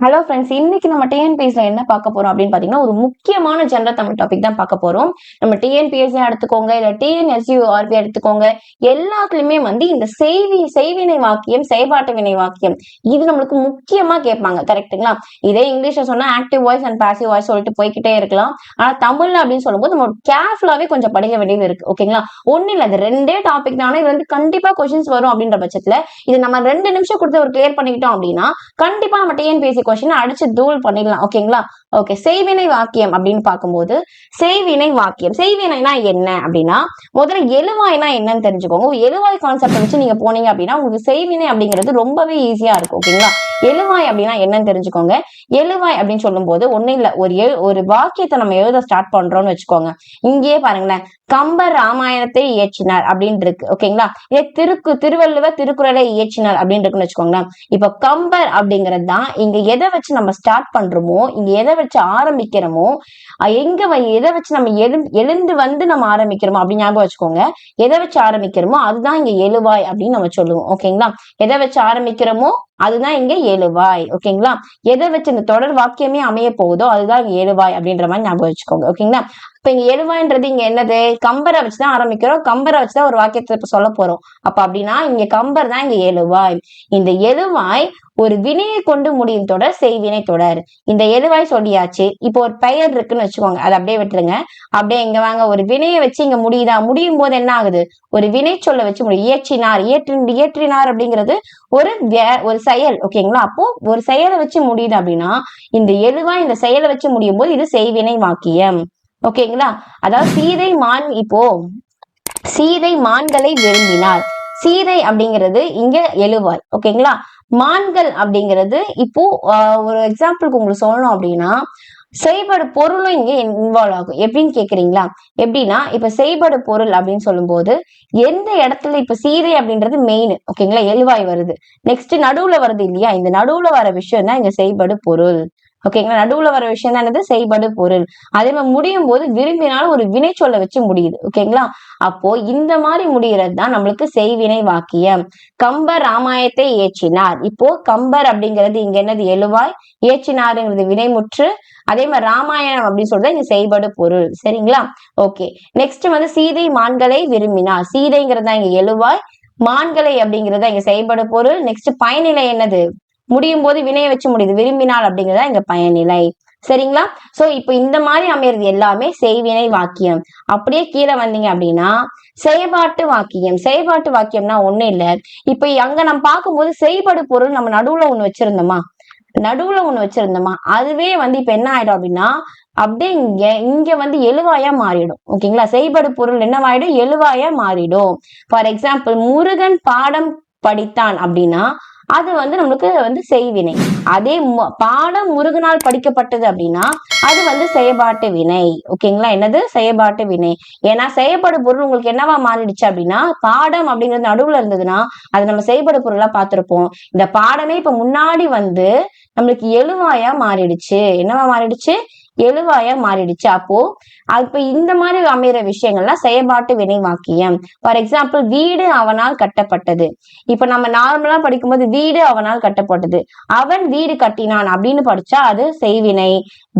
Hello friends இன்னைக்கு நம்ம டிஎன்பிஎஸ்ல என்ன பார்க்க போறோம் அப்படின்னு பாத்தீங்கன்னா ஒரு முக்கியமான ஜென்ரல் தமிழ் டாபிக் தான் பார்க்க போறோம். நம்ம டிஎன்பிஎஸ்சி எடுத்துக்கோங்க இல்ல டிஎன்எஸ்யூ ஆர்பி எடுத்துக்கோங்க எல்லாத்துலயுமே வந்து இந்த செய்வி செய்வினை வாக்கியம் செயல்பாட்டு வினை வாக்கியம் இது நம்மளுக்கு முக்கியமா கேட்பாங்க கரெக்ட்டுங்களா இதே இங்கிலீஷ்ல சொன்னா active voice and passive voice சொல்லிட்டு போய்கிட்டே இருக்கலாம். ஆனா தமிழ்ல அப்படின்னு சொல்லும்போது நம்ம கேர்ஃபுல்லாவே கொஞ்சம் படிக்க வேண்டியது இருக்கு ஓகேங்களா ஒண்ணு இல்ல அது ரெண்டே டாபிக் தானே இது வந்து கண்டிப்பா கொஸ்டின்ஸ் வரும் அப்படின்ற பட்சத்துல இது நம்ம ரெண்டு நிமிஷம் கொடுத்து ஒரு கிளியர் பண்ணிக்கிட்டோம் அப்படின்னா கண்டிப்பா நம்ம டிஎன்பிஎஸ்சி கொஸ்டின் அடிச்சு தூள் பண்ணிடலாம். ஓகேங்களா ஓகே செய்வினை வாக்கியம் அப்படின்னு பார்க்கும்போது செய்வினை வாக்கியம். செய்வினைனா என்ன அப்படின்னா முதல்ல எழுவாய்னா என்னன்னு தெரிஞ்சுக்கோங்க. எழுவாய் கான்செப்ட் வச்சு நீங்க போனீங்க அப்படின்னா உங்களுக்கு செய்வினை அப்படிங்கிறது ரொம்பவே ஈஸியா இருக்கும். ஓகேங்களா எழுவாய் அப்படின்னா என்னன்னு தெரிஞ்சுக்கோங்க. எழுவாய் அப்படின்னு சொல்லும்போது ஒன்னும் இல்ல. ஒரு எழு ஒரு வாக்கியத்தை நம்ம எழுத ஸ்டார்ட் பண்றோம்னு வச்சுக்கோங்க. இங்கேயே பாருங்களேன். கம்பர் ராமாயணத்தை இயற்றினார் அப்படின்னு இருக்கு ஓகேங்களா? இதே திருக்கு திருவள்ளுவர் திருக்குறளை இயற்றினார் அப்படின்னு இருக்குன்னு வச்சுக்கோங்களேன். இப்ப கம்பர் அப்படிங்கிறது தான் இங்க எதை வச்சு நம்ம ஸ்டார்ட் பண்றோமோ இங்க எதை வச்சு ஆரம்பிக்கிறோமோ எங்க எதை வச்சு நம்ம எழு எழுந்து வந்து நம்ம ஆரம்பிக்கிறோமோ அப்படின்னு ஞாபகம் வச்சுக்கோங்க. எதை வச்சு ஆரம்பிக்கிறோமோ அதுதான் இங்க எழுவாய் அப்படின்னு நம்ம சொல்லுவோம். ஓகேங்களா? எதை வச்சு ஆரம்பிக்கிறோமோ அதுதான் இங்க எழுவாய் ஓகேங்களா எதை வச்சு இந்த தொடர் வாக்கியமே அமைய போகுதோ அதுதான் ஏழுவாய் அப்படின்ற மாதிரி ஞாபகம் வச்சுக்கோங்க ஓகேங்களா இப்ப இங்க எழுவாய்ன்றது இங்க என்னது? கம்பரை வச்சுதான் ஆரம்பிக்கிறோம். கம்பரை வச்சுதான் ஒரு வாக்கியத்தை இப்ப சொல்ல போறோம். அப்ப அப்படின்னா இங்க கம்பர் தான் இங்க எழுவாய். இந்த எழுவாய் ஒரு வினையை கொண்டு முடியும் தொடர் செய்வினை தொடர். இந்த எழுவாய் சொல்லியாச்சு. இப்போ ஒரு பெயர் இருக்குன்னு வச்சுக்கோங்க. அதை அப்படியே விட்டுருங்க. அப்படியே இங்க வாங்க. ஒரு வினையை வச்சு இங்க முடியுதா? முடியும் போது என்ன ஆகுது? ஒரு வினை சொல்ல வச்சு முடியும். இயற்றினார் இயற்றி இயற்றினார் அப்படிங்கிறது ஒரு வே- ஒரு செயல். ஓகேங்களா அப்போ ஒரு செயலை வச்சு முடியுது அப்படின்னா இந்த எழுவாய் இந்த செயலை வச்சு முடியும் போது இது செய்வினை வாக்கியம். ஓகேங்களா அதாவது சீதை மான் இப்போ சீதை மான்களை விரும்பினார் சீதை அப்படிங்கிறது இங்க எழுவாய் ஓகேங்களா மான்கள் அப்படிங்கிறது இப்போ ஒரு எக்ஸாம்பிளுக்கு உங்களுக்கு சொல்லணும் அப்படின்னா செய்படு பொருளும் இங்க இன்வால்வ் ஆகும். எப்படின்னு கேக்குறீங்களா? எப்படின்னா இப்ப செய்படு பொருள் அப்படின்னு சொல்லும்போது எந்த இடத்துல இப்ப சீதை அப்படின்றது மெயின் ஓகேங்களா எழுவாய் வருது. நெக்ஸ்ட் நடுவுல வருது இல்லையா? இந்த நடுவுல வர விஷயம் தான் இங்க செய்படு பொருள். ஓகேங்களா நடுவுல வர விஷயம் தான் என்னது? செய்படு பொருள். அதே மாதிரி முடியும் போது விரும்பினாலும் ஒரு வினை சொல்ல வச்சு முடியுது. ஓகேங்களா அப்போ இந்த மாதிரி முடிகிறது தான் நம்மளுக்கு செய்வினை வாக்கியம். கம்பர் ராமாயத்தை ஏற்றினார் இப்போ கம்பர் அப்படிங்கிறது இங்க என்னது? எழுவாய். இயற்றினாருங்கிறது வினைமுற்று. அதே மாதிரி ராமாயணம் அப்படின்னு சொல்றது இங்க செய்படு பொருள். சரிங்களா? ஓகே நெக்ஸ்ட் வந்து சீதை மான்களை விரும்பினார். சீதைங்கிறது தான் இங்க எழுவாய். மான்களை அப்படிங்கிறது இங்க செயல்பட பொருள். நெக்ஸ்ட் பயனிலை என்னது? முடியும் போது வினையை வச்சு முடியுது. விரும்பினால் அப்படிங்கிறதா இங்க பயனிலை சரிங்களா? சோ இப்போ இந்த மாதிரி அமையிறது எல்லாமே செய்வினை வாக்கியம். அப்படியே கீழே வந்தீங்க அப்படின்னா செயல்பாட்டு வாக்கியம். செயல்பாட்டு வாக்கியம்னா ஒண்ணு இல்ல. இப்ப அங்க நம்ம பார்க்கும்போது செய்படு பொருள் நம்ம நடுவுல ஒண்ணு வச்சிருந்தோமா? நடுவுல ஒண்ணு வச்சிருந்தோமா? அதுவே வந்து இப்ப என்ன ஆயிடும் அப்படின்னா அப்படியே இங்க இங்க வந்து எழுவாயா மாறிடும். ஓகேங்களா? செய்படு பொருள் என்னவாயிடும்? எழுவாயா மாறிடும். ஃபார் எக்ஸாம்பிள் முருகன் பாடம் படித்தான் அப்படின்னா அது வந்து நம்மளுக்கு வந்து செய்வினை. அதே மு- பாடம் முருகனால் படிக்கப்பட்டது அப்படின்னா அது வந்து செயல்பாட்டு வினை. ஓகேங்களா என்னது? செயல்பாட்டு வினை. ஏன்னா செயல்படு பொருள் உங்களுக்கு என்னவா மாறிடுச்சு அப்படின்னா பாடம் அப்படிங்கிறது நடுவுல இருந்ததுன்னா அது நம்ம செயல்படு பொருளா பார்த்திருப்போம். இந்த பாடமே இப்ப முன்னாடி வந்து நம்மளுக்கு எழுவாயா மாறிடுச்சு. என்னவா மாறிடுச்சு? எழுவாயா மாறிடுச்சு. அப்போ அப்ப இந்த மாதிரி அமைகிற விஷயங்கள்லாம் செயல்பாட்டு வினை வாக்கியம் ஃபார் எக்ஸாம்பிள் வீடு அவனால் கட்டப்பட்டது. இப்ப நம்ம நார்மலா படிக்கும்போது வீடு அவனால் கட்டப்பட்டது. அவன் வீடு கட்டினான் அப்படின்னு படிச்சா அது செய்வினை.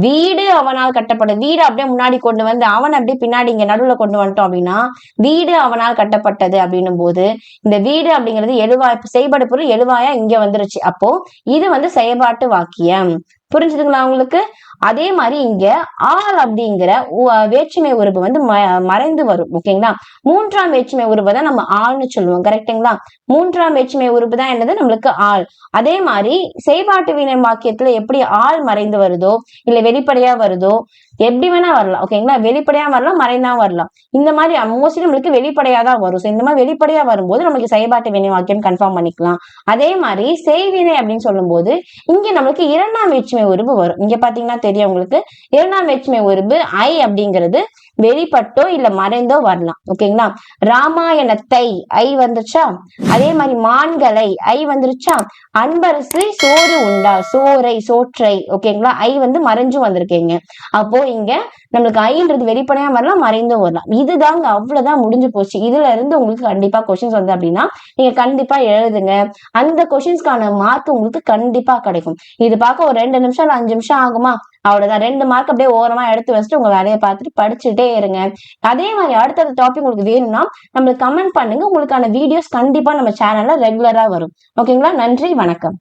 வீடு அவனால் கட்டப்பட்டது. வீடு அப்படியே முன்னாடி கொண்டு வந்து அவன் அப்படியே பின்னாடி இங்க நடுவுல கொண்டு வந்துட்டோம் அப்படின்னா வீடு அவனால் கட்டப்பட்டது அப்படின்னும் போது இந்த வீடு அப்படிங்கிறது எழுவாய் இப்ப பொருள் எழுவாயா இங்க வந்துருச்சு. அப்போ இது வந்து செயல்பாட்டு வாக்கியம். புரிஞ்சுதுங்களா உங்களுக்கு? அதே மாதிரி இங்க ஆள் அப்படிங்கிற வேற்றுமை உறுப்பு வந்து மறைந்து வரும். ஓகேங்களா? மூன்றாம் வேற்றுமை உறுப்பு தான் நம்ம ஆள்னு சொல்லுவோம். கரெக்டுங்களா மூன்றாம் வேற்றுமை உறுப்பு தான் என்னது? நம்மளுக்கு ஆள். அதே மாதிரி செய்பாட்டு வினை வாக்கியத்துல எப்படி ஆள் மறைந்து வருதோ இல்ல வெளிப்படையா வருதோ எப்படி வேணா வரலாம். ஓகேங்களா? வெளிப்படையா வரலாம் மறைந்தா வரலாம். இந்த மாதிரி மோஸ்ட்லி நம்மளுக்கு வெளிப்படையா தான் வரும். இந்த மாதிரி வெளிப்படையா வரும்போது நம்மளுக்கு செயல்பாட்டு வினை வாக்கியம் கன்ஃபார்ம் பண்ணிக்கலாம். அதே மாதிரி செய்வினை அப்படின்னு சொல்லும்போது இங்க நம்மளுக்கு இரண்டாம் வேற்றுமை உருவு வரும். இங்க பாத்தீங்கன்னா தெரியும் உங்களுக்கு. இரண்டாம் வேற்றுமை உருவு ஐ அப்படிங்கிறது வெளிப்பட்டோ இல்ல மறைந்தோ வரலாம். ஓகேங்களா? ராமாயணத்தை ஐ வந்துருச்சா? அதே மாதிரி மான்களை ஐ வந்துருச்சா? அன்பரசு சோறு உண்டா? சோறை சோற்றை ஓகேங்களா? ஐ வந்து மறைஞ்சும் வந்திருக்கீங்க. அப்போ இங்க நம்மளுக்கு ஐன்றது வெளிப்படையா வரலாம் மறைந்தும் வரலாம். இதுதாங்க அவ்வளவுதான் முடிஞ்சு போச்சு. இதுல இருந்து உங்களுக்கு கண்டிப்பா கொஸ்டின்ஸ் வந்து அப்படின்னா நீங்க கண்டிப்பா எழுதுங்க. அந்த கொஸ்டின்ஸ்க்கான மார்க் உங்களுக்கு கண்டிப்பா கிடைக்கும். இது பார்க்க ஒரு ரெண்டு நிமிஷம் இல்ல அஞ்சு நிமிஷம் ஆகுமா? அவ்வளவுதான். ரெண்டு மார்க் அப்படியே ஓரமா எடுத்து வச்சுட்டு உங்க வேலையை பார்த்துட்டு படிச்சுட்டே இருங்க. அதே மாதிரி அடுத்தடுத்த டாபிக் உங்களுக்கு வேணும்னா நம்மளுக்கு கமெண்ட் பண்ணுங்க. உங்களுக்கான வீடியோஸ் கண்டிப்பா நம்ம சேனல்ல ரெகுலரா வரும். ஓகேங்களா நன்றி வணக்கம்.